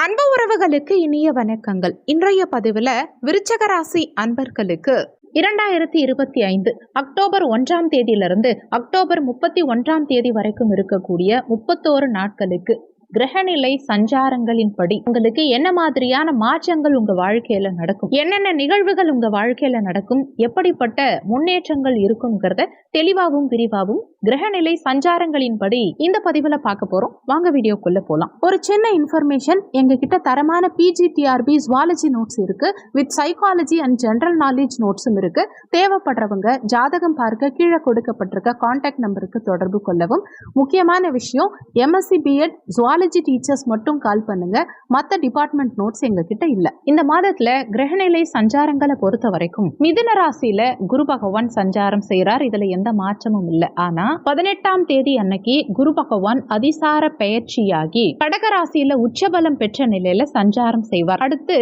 அன்பு உறவுகளுக்கு இனிய வணக்கங்கள். இன்றைய பதிவில் விருச்சகராசி அன்பர்களுக்கு இரண்டாயிரத்தி இருபத்தி ஐந்து அக்டோபர் ஒன்றாம் தேதியிலிருந்து அக்டோபர் முப்பத்தி ஒன்றாம் தேதி வரைக்கும் இருக்கக்கூடிய முப்பத்தோரு நாட்களுக்கு கிரகநிலை சஞ்சாரங்களின்படி உங்களுக்கு என்ன மாதிரியான மாற்றங்கள் உங்க வாழ்க்கையில நடக்கும்? என்னென்ன நிகழ்வுகள் உங்க வாழ்க்கையில நடக்கும்? எப்படிப்பட்ட முன்னேற்றங்கள் இருக்குங்கிறத தெளிவாகவும் விரிவாகவும் கிரகநிலை சஞ்சாரங்களின்படி இந்த பதிவுல பார்க்க போறோம். வாங்க வீடியோக்குள்ள போலாம். ஒரு சின்ன இன்ஃபர்மேஷன் எங்க கிட்ட தரமான பிஜிடிஆர்பி ஜுவாலஜி நோட்ஸ் இருக்கு. With psychology and general knowledge நோட்ஸும் இருக்கு. தேவைப்படுறவங்க ஜாதகம் பார்க்க கீழே கொடுக்கப்பட்டிருக்க காண்டாக்ட் நம்பருக்கு தொடர்பு கொள்ளவும். முக்கியமான விஷயம் எம்எஸ்சி பிஎட் ஜுவாலஜி டீச்சர்ஸ் மட்டும் கால் பண்ணுங்க. மற்ற டிபார்ட்மெண்ட் நோட்ஸ் எங்க கிட்ட இல்ல. இந்த மாதத்துல கிரகநிலை சஞ்சாரங்களை பொறுத்த வரைக்கும் மிதுன ராசியில குரு பகவான் சஞ்சாரம் செய்யறார் இதுல எந்த மாற்றமும் இல்லை. ஆனா பதினெட்டாம் தேதி அன்னைக்கு குரு பகவான் அதிசார பெயர்ச்சியாகி கடகராசியில உச்சபலம் பெற்ற நிலையில சஞ்சாரம் செய்வார். அடுத்து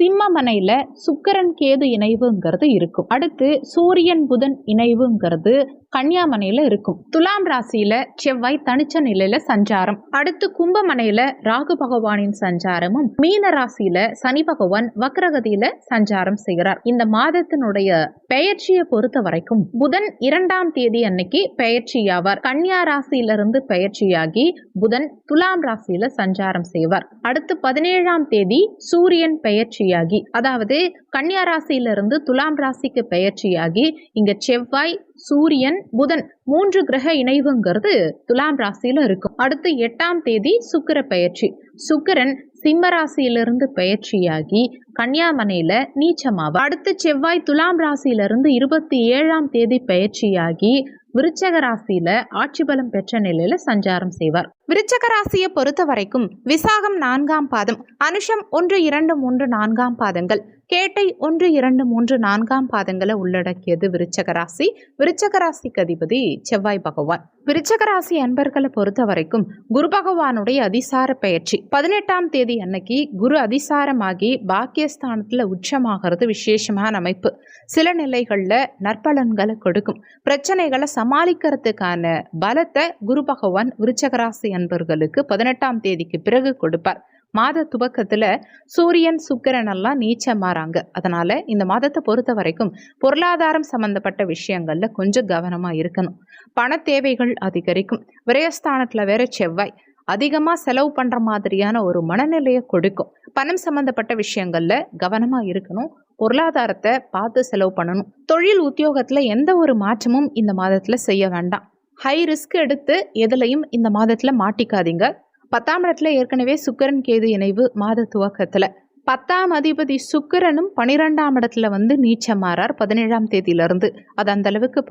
சிம்மமனையில் சுக்கரன் கேது இணைவுங்கிறது இருக்கும். அடுத்து சூரியன் புதன் இணைவுங்கிறது கன்னியாமனையில இருக்கும். துலாம் ராசியில செவ்வாய் தனிச்ச நிலையில சஞ்சாரம். அடுத்து கும்பமனையில ராகு பகவானின் சஞ்சாரமும் மீன ராசியில சனி பகவான் வக்ரகதியில சஞ்சாரம் செய்கிறார். இந்த மாதத்தினுடைய பெயர்ச்சியை பொறுத்த வரைக்கும் புதன் இரண்டாம் தேதி அன்னைக்கு பெயர்ச்சியாவார். கன்னியா ராசியிலிருந்து பெயர்ச்சியாகி புதன் துலாம் ராசியில சஞ்சாரம் செய்வார். அடுத்து பதினேழாம் தேதி சூரியன் பெயர்ச்சி பெயர்ச்சியாகி அதாவது கன்னியா ராசியிலிருந்து துலாம் ராசிக்கு பெயர்ச்சியாகி இங்க செவ்வாய் சூரியன் புதன் மூன்று கிரக இணைவுங்கிறது துலாம் ராசியில இருக்கும். அடுத்து எட்டாம் தேதி சுக்கிர பெயர்ச்சி. சுக்கிரன் சிம்ம ராசியிலிருந்து பெயர்ச்சியாகி கன்னியாமனையில நீச்சமாவா. அடுத்த செவ்வாய் துலாம் ராசியிலிருந்து இருபத்தி ஏழாம் தேதி பயிற்சியாகி விருச்சக ராசியில ஆட்சி பலம் பெற்ற நிலையில சஞ்சாரம் செய்வார். விருச்சக ராசியை பொறுத்த வரைக்கும் விசாகம் நான்காம் பாதம் அனுஷம் ஒன்று இரண்டு மூன்று நான்காம் பாதங்கள் கேட்டை ஒன்று இரண்டு மூன்று நான்காம் பாதங்களை உள்ளடக்கியது விருச்சக ராசி. விருச்சக ராசிக்கு அதிபதி செவ்வாய் பகவான். விருச்சக ராசி அன்பர்களை பொறுத்த வரைக்கும் குரு பகவானுடைய அதிசார பெயர்ச்சி பதினெட்டாம் தேதி அன்னைக்கு குரு அதிசாரமாகி பாக்கிய பாக்கியஸ்தானத்துல உச்சமாகிறது விசேஷமான அமைப்பு. சில நிலைகளில் நற்பலன்களை கொடுக்கும். பிரச்சனைகளை சமாளிக்கிறதுக்கான பலத்தை குரு பகவான் விருச்சகராசி அன்பர்களுக்கு பதினெட்டாம் தேதிக்கு பிறகு கொடுப்பார். மாத துவக்கத்தில் சூரியன் சுக்கிரன் எல்லாம் நீச்சமாறாங்க. அதனால இந்த மாதத்தை பொறுத்த வரைக்கும் பொருளாதாரம் சம்பந்தப்பட்ட விஷயங்களில் கொஞ்சம் கவனமாக இருக்கணும். பண தேவைகள் அதிகரிக்கும். விரயஸ்தானத்தில் வேற செவ்வாய். அதிகமாக செலவு பண்ணுற மாதிரியான ஒரு மனநிலையை கொடுக்கும். பணம் சம்மந்தப்பட்ட விஷயங்களில் கவனமாக இருக்கணும். பொருளாதாரத்தை பார்த்து செலவு பண்ணணும். தொழில் உத்தியோகத்தில் எந்த ஒரு மாற்றமும் இந்த மாதத்தில் செய்ய வேண்டாம். ஹை ரிஸ்க் எடுத்து எதுலையும் இந்த மாதத்தில் மாட்டிக்காதீங்க. பத்தாம் இடத்துல ஏற்கனவே சுக்கரன் கேது இணைவு மாத துவக்கத்தில். பத்தாம் அதிபதி சுக்கிரனும் பனிரெண்டாம் இடத்துல வந்து நீச்சமாறார் பதினேழாம் தேதியிலிருந்து. அது அந்த அளவுக்கு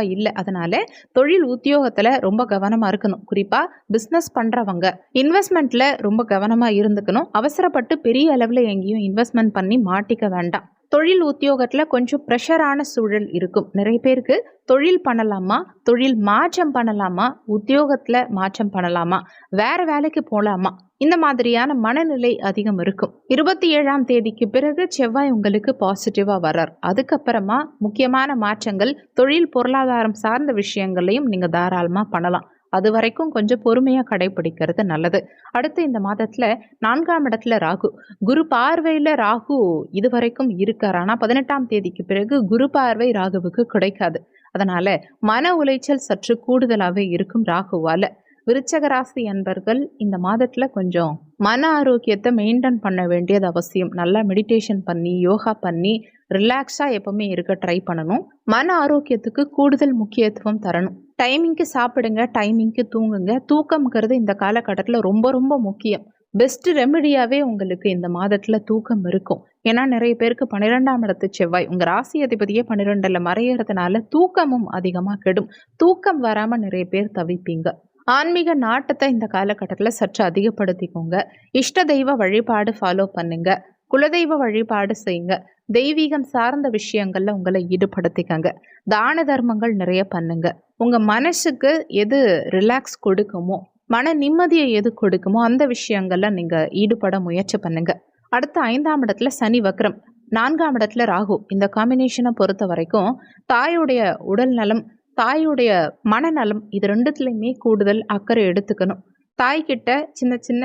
இல்லை. அதனால தொழில் உத்தியோகத்தில் ரொம்ப கவனமாக இருக்கணும். குறிப்பாக பிஸ்னஸ் பண்ணுறவங்க இன்வெஸ்ட்மெண்ட்டில் ரொம்ப கவனமாக இருந்துக்கணும். அவசரப்பட்டு பெரிய அளவில் எங்கேயும் இன்வெஸ்ட்மெண்ட் பண்ணி மாட்டிக்க வேண்டாம். தொழில் உத்தியோகத்தில் கொஞ்சம் ப்ரெஷரான சூழல் இருக்கும். நிறைய பேருக்கு தொழில் பண்ணலாமா? தொழில் மாற்றம் பண்ணலாமா? உத்தியோகத்தில் மாற்றம் பண்ணலாமா? வேற வேலைக்கு போகலாமா இந்த மாதிரியான மனநிலை அதிகம் இருக்கும். இருபத்தி ஏழாம் தேதிக்கு பிறகு செவ்வாய் உங்களுக்கு பாசிட்டிவா வர்றார். அதுக்கப்புறமா முக்கியமான மாற்றங்கள் தொழில் பொருளாதாரம் சார்ந்த விஷயங்களையும் நீங்கள் தாராளமாக பண்ணலாம். அது வரைக்கும் கொஞ்சம் பொறுமையாக கடைபிடிக்கிறது நல்லது. அடுத்து இந்த மாதத்தில் நான்காம் இடத்துல ராகு. குரு பார்வையில் ராகு இது வரைக்கும் இருக்கார். ஆனால் பதினெட்டாம் தேதிக்கு பிறகு குரு பார்வை ராகுவுக்கு கிடைக்காது. அதனால மன உளைச்சல் சற்று கூடுதலாகவே இருக்கும் ராகுவால். விருச்சகராசி என்பர்கள் அன்பர்கள் இந்த மாதத்தில் கொஞ்சம் மன ஆரோக்கியத்தை மெயின்டைன் பண்ண வேண்டியது அவசியம். நல்லா மெடிடேஷன் பண்ணி யோகா பண்ணி ரிலாக்ஸாக எப்பவுமே இருக்க ட்ரை பண்ணணும். மன ஆரோக்கியத்துக்கு கூடுதல் முக்கியத்துவம் தரணும். டைமிங்க்கு சாப்பிடுங்க டைமிங்க்கு தூங்குங்க. தூக்கம்ங்கிறது இந்த காலகட்டத்தில் ரொம்ப ரொம்ப முக்கியம். பெஸ்ட் ரெமடியாகவே உங்களுக்கு இந்த மாதத்தில் தூக்கம் இருக்கும். ஏன்னா நிறைய பேருக்கு பன்னிரெண்டாம் இடத்து செவ்வாய். உங்கள் ராசி அதிபதியே பன்னிரெண்டில் மறையறதுனால தூக்கமும் அதிகமாக கெடும். தூக்கம் வராமல் நிறைய பேர் தவிப்பீங்க. ஆன்மீக நாட்டத்தை இந்த காலகட்டத்தில் சற்று அதிகப்படுத்திக்கோங்க. இஷ்ட தெய்வ வழிபாடு ஃபாலோ பண்ணுங்க. குலதெய்வ வழிபாடு செய்யுங்க. தெய்வீகம் சார்ந்த விஷயங்களில் உங்களை ஈடுபடுத்திக்கங்க. தான தர்மங்கள் நிறைய பண்ணுங்க. உங்கள் மனசுக்கு எது ரிலாக்ஸ் கொடுக்குமோ மன நிம்மதியை எது கொடுக்குமோ அந்த விஷயங்கள்ல நீங்கள் ஈடுபட முயற்சி பண்ணுங்க. அடுத்த ஐந்தாம் இடத்துல சனி வக்ரம். நான்காம் இடத்துல ராகு. இந்த காம்பினேஷனை பொறுத்த வரைக்கும் தாயுடைய உடல் நலம் தாயுடைய மனநலம் இது ரெண்டுத்துலையுமே கூடுதல் அக்கறை எடுத்துக்கணும். தாய்கிட்ட சின்ன சின்ன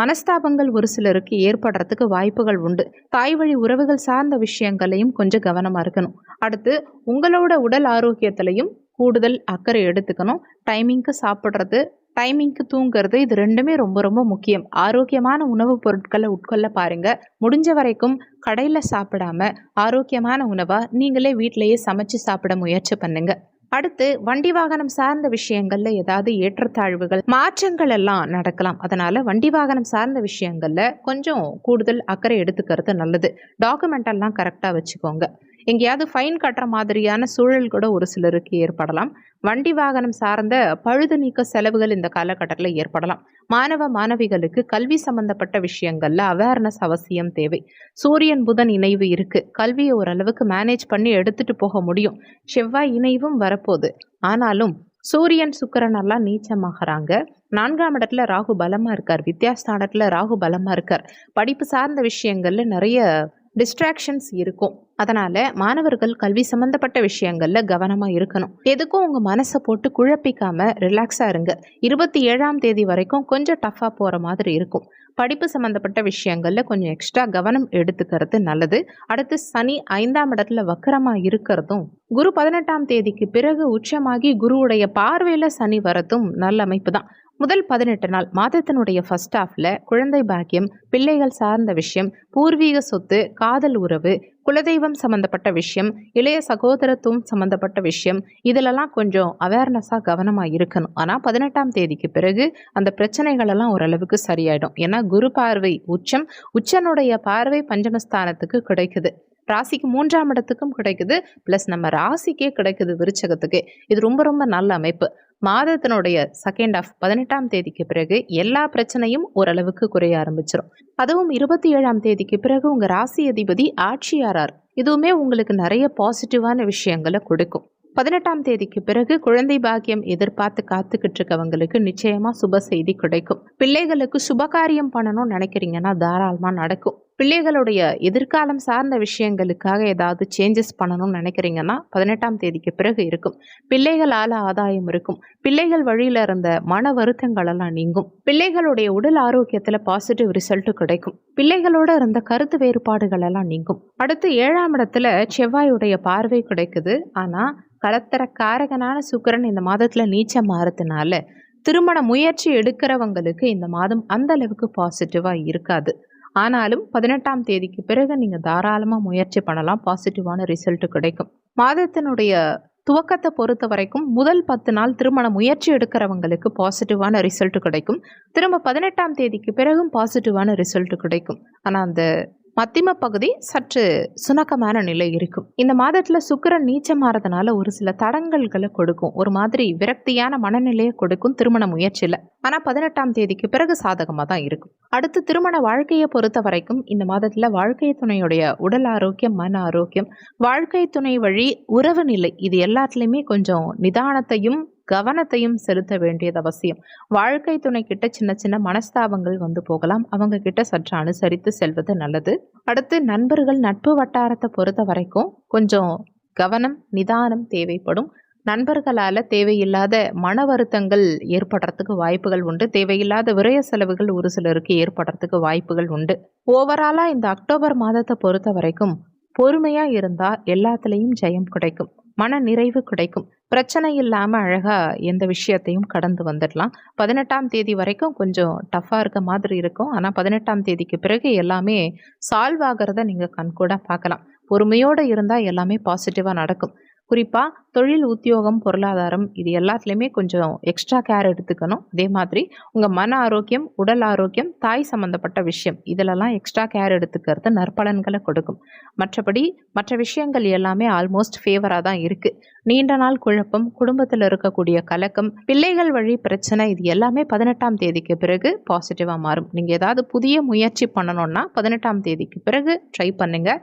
மனஸ்தாபங்கள் ஒரு சிலருக்கு ஏற்படுறதுக்கு வாய்ப்புகள் உண்டு. தாய் வழி உறவுகள் சார்ந்த விஷயங்களையும் கொஞ்சம் கவனமாக இருக்கணும். அடுத்து உங்களோட உடல் ஆரோக்கியத்திலையும் கூடுதல் அக்கறை எடுத்துக்கணும். டைமிங்க்கு சாப்பிட்றது டைமிங்க்கு தூங்குறது இது ரெண்டுமே ரொம்ப ரொம்ப முக்கியம். ஆரோக்கியமான உணவுப் பொருட்களை உட்கொள்ள பாருங்க. முடிஞ்ச வரைக்கும் கடையில் சாப்பிடாம ஆரோக்கியமான உணவாக நீங்களே வீட்டிலேயே சமைச்சு சாப்பிட முயற்சி பண்ணுங்கள் அடுத்து வண்டி வாகனம் சார்ந்த விஷயங்கள்ல ஏதாவது ஏற்றத்தாழ்வுகள் மாற்றங்கள் எல்லாம் நடக்கலாம். அதனால வண்டி வாகனம் சார்ந்த விஷயங்கள்ல கொஞ்சம் கூடுதல் அக்கறை எடுத்துக்கிறது நல்லது. டாக்குமெண்ட் எல்லாம் கரெக்டாக வச்சுக்கோங்க. எங்கேயாவது ஃபைன் கட்டுற மாதிரியான சூழல் கூட ஒரு சிலருக்கு ஏற்படலாம். வண்டி வாகனம் சார்ந்த பழுது நீக்க செலவுகள் இந்த காலகட்டத்தில் ஏற்படலாம். மாணவ மாணவிகளுக்கு கல்வி சம்பந்தப்பட்ட விஷயங்கள்ல அவேர்னஸ் அவசியம் தேவை. சூரியன் புதன் இணைவு இருக்கு. கல்வியை ஓரளவுக்கு மேனேஜ் பண்ணி எடுத்துட்டு போக முடியும். செவ்வாய் இணைவும் வரப்போகுது. ஆனாலும் சூரியன் சுக்கிரன் எல்லாம் நீச்சமாகறாங்க. நான்காம் இடத்துல ராகு பலமா இருக்கார். வித்யாஸ்தானத்துல ராகு பலமா இருக்கார். படிப்பு சார்ந்த விஷயங்கள்ல நிறைய டிஸ்ட்ராக்ஷன்ஸ் இருக்கும். அதனால மாணவர்கள் கல்வி சம்பந்தப்பட்ட விஷயங்கள்ல கவனமா இருக்கணும். எதுக்கும் உங்க மனசை போட்டு குழப்பிக்காம ரிலாக்ஸா இருங்க. இருபத்தி ஏழாம் தேதி வரைக்கும் கொஞ்சம் டஃபா போற மாதிரி இருக்கும். படிப்பு சம்பந்தப்பட்ட விஷயங்கள்ல கொஞ்சம் எக்ஸ்ட்ரா கவனம் எடுத்துக்கிறது நல்லது. அடுத்து சனி ஐந்தாம் இடத்துல வக்கரமா இருக்கிறதும் குரு பதினெட்டாம் தேதிக்கு பிறகு உச்சமாகி குருவுடைய பார்வையில சனி வரதும் நல்ல அமைப்பு தான் முதல் பதினெட்டு நாள் மாதத்தினுடைய ஃபர்ஸ்ட் ஹாஃப்ல குழந்தை பாக்கியம் பிள்ளைகள் சார்ந்த விஷயம் பூர்வீக சொத்து காதல் உறவு குலதெய்வம் சம்மந்தப்பட்ட விஷயம் இளைய சகோதரத்துவம் சம்மந்தப்பட்ட விஷயம் இதிலெல்லாம் கொஞ்சம் அவேர்னஸாக கவனமாக இருக்கணும். ஆனால் பதினெட்டாம் தேதிக்கு பிறகு அந்த பிரச்சனைகளெல்லாம் ஓரளவுக்கு சரியாயிடும். ஏன்னா குரு பார்வை உச்சம் உச்சனுடைய பார்வை பஞ்சமஸ்தானத்துக்கு கிடைக்குது. ராசிக்கு மூன்றாம் இடத்துக்கும் கிடைக்குது. ப்ளஸ் நம்ம ராசிக்கே கிடைக்குது விருச்சகத்துக்கு. இது ரொம்ப ரொம்ப நல்ல அமைப்பு. மாதத்தினுடைய செகண்ட் ஆஃப் பதினெட்டாம் தேதிக்கு பிறகு எல்லா பிரச்சனையும் ஓரளவுக்கு குறைய ஆரம்பிச்சிடும் அதுவும் இருபத்தி ஏழாம் தேதிக்கு பிறகு உங்கள் ராசி அதிபதி ஆட்சியாரார். இதுவுமே உங்களுக்கு நிறைய பாசிட்டிவான விஷயங்களை கொடுக்கும். பதினெட்டாம் தேதிக்கு பிறகு குழந்தை பாக்கியம் எதிர்பார்த்து காத்துக்கிட்டு இருக்கவங்களுக்கு நிச்சயமா சுப செய்தி கிடைக்கும். பிள்ளைகளுக்கு சுபகாரியம் பண்ணணும்னு நினைக்கிறீங்கன்னா தாராளமாக நடக்கும். பிள்ளைகளுடைய எதிர்காலம் சார்ந்த விஷயங்களுக்காக ஏதாவது சேஞ்சஸ் பண்ணணும்னு நினைக்கிறீங்கன்னா பதினெட்டாம் தேதிக்கு பிறகு இருக்கும். பிள்ளைகளால் ஆதாயம் இருக்கும். பிள்ளைகள் வழியில் இருந்த மன வருத்தங்கள் எல்லாம் நீங்கும். பிள்ளைகளுடைய உடல் ஆரோக்கியத்தில் பாசிட்டிவ் ரிசல்ட் கிடைக்கும். பிள்ளைகளோட இருந்த கருத்து வேறுபாடுகள் எல்லாம் நீங்கும். அடுத்து ஏழாம் இடத்துல செவ்வாயுடைய பார்வை கிடைக்குது. ஆனால் கலத்தர காரகனான சுக்கிரன் இந்த மாதத்தில் நீச்சம் மாறதுனால திருமண முயற்சி எடுக்கிறவங்களுக்கு இந்த மாதம் அந்த அளவுக்கு பாசிட்டிவாக இருக்காது. ஆனாலும் பதினெட்டாம் தேதிக்கு பிறகு நீங்கள் தாராளமாக முயற்சி பண்ணலாம். பாசிட்டிவான ரிசல்ட் கிடைக்கும். மாதத்தினுடைய துவக்கத்தை பொறுத்த வரைக்கும் முதல் பத்து நாள் திருமண முயற்சி எடுக்கிறவங்களுக்கு பாசிட்டிவான ரிசல்ட் கிடைக்கும். திரும்ப பதினெட்டாம் தேதிக்கு பிறகும் பாசிட்டிவான ரிசல்ட் கிடைக்கும். ஆனால் அந்த மத்திம பகுதி சற்று சுணக்கமான நிலை இருக்கும். இந்த மாதத்துல சுக்கரன் நீச்சமாறதுனால ஒரு சில தடங்கல்களை கொடுக்கும். ஒரு மாதிரி விரக்தியான மனநிலையை கொடுக்கும் திருமண முயற்சியில. ஆனா பதினெட்டாம் தேதிக்கு பிறகு சாதகமா தான் இருக்கும். அடுத்து திருமண வாழ்க்கையை பொறுத்த வரைக்கும் இந்த மாதத்துல வாழ்க்கை துணையுடைய உடல் ஆரோக்கியம் மன ஆரோக்கியம் வாழ்க்கை துணை வழி உறவு நிலை இது எல்லாத்துலேயுமே கொஞ்சம் நிதானத்தையும் கவனத்தையும் செலுத்த வேண்டியது அவசியம். வாழ்க்கை துணை கிட்ட சின்ன சின்ன மனஸ்தாபங்கள் வந்து போகலாம். அவங்க கிட்ட சற்று அனுசரித்து செல்வது நல்லது. அடுத்து நண்பர்கள் நட்பு வட்டாரத்தை பொறுத்த வரைக்கும் கொஞ்சம் கவனம் நிதானம் தேவைப்படும். நண்பர்களால் தேவையில்லாத மன வருத்தங்கள் ஏற்படுறதுக்கு வாய்ப்புகள் உண்டு. தேவையில்லாத விரய செலவுகள் ஒரு சிலருக்கு ஏற்படுறதுக்கு வாய்ப்புகள் உண்டு. ஓவராலாக இந்த அக்டோபர் மாதத்தை பொறுத்த வரைக்கும் பொறுமையாக இருந்தால் எல்லாத்துலேயும் ஜெயம் கிடைக்கும். மன நிறைவு கிடைக்கும். பிரச்சனை இல்லாமல் அழகாக எந்த விஷயத்தையும் கடந்து வந்துடலாம். பதினெட்டாம் தேதி வரைக்கும் கொஞ்சம் டஃப்பாக இருக்க மாதிரி இருக்கும். ஆனால் பதினெட்டாம் தேதிக்கு பிறகு எல்லாமே சால்வ் ஆகிறத நீங்கள் கண்கூட பார்க்கலாம். பொறுமையோடு இருந்தால் எல்லாமே பாசிட்டிவாக நடக்கும். குறிப்பாக தொழில் உத்தியோகம் பொருளாதாரம் இது எல்லாத்துலேயுமே கொஞ்சம் எக்ஸ்ட்ரா கேர் எடுத்துக்கணும். அதே மாதிரி உங்கள் மன ஆரோக்கியம் உடல் ஆரோக்கியம் தாய் சம்மந்தப்பட்ட விஷயம் இதிலெல்லாம் எக்ஸ்ட்ரா கேர் எடுத்துக்கிறது நற்பலன்களை கொடுக்கும். மற்றபடி மற்ற விஷயங்கள் எல்லாமே ஆல்மோஸ்ட் ஃபேவராக தான் இருக்குது நீண்ட நாள் குழப்பம் குடும்பத்தில் இருக்கக்கூடிய கலக்கம் பிள்ளைகள் வழி பிரச்சனை இது எல்லாமே பதினெட்டாம் தேதிக்கு பிறகு பாசிட்டிவாக மாறும். நீங்கள் ஏதாவது புதிய முயற்சி பண்ணணும்னா பதினெட்டாம் தேதிக்கு பிறகு ட்ரை பண்ணுங்கள்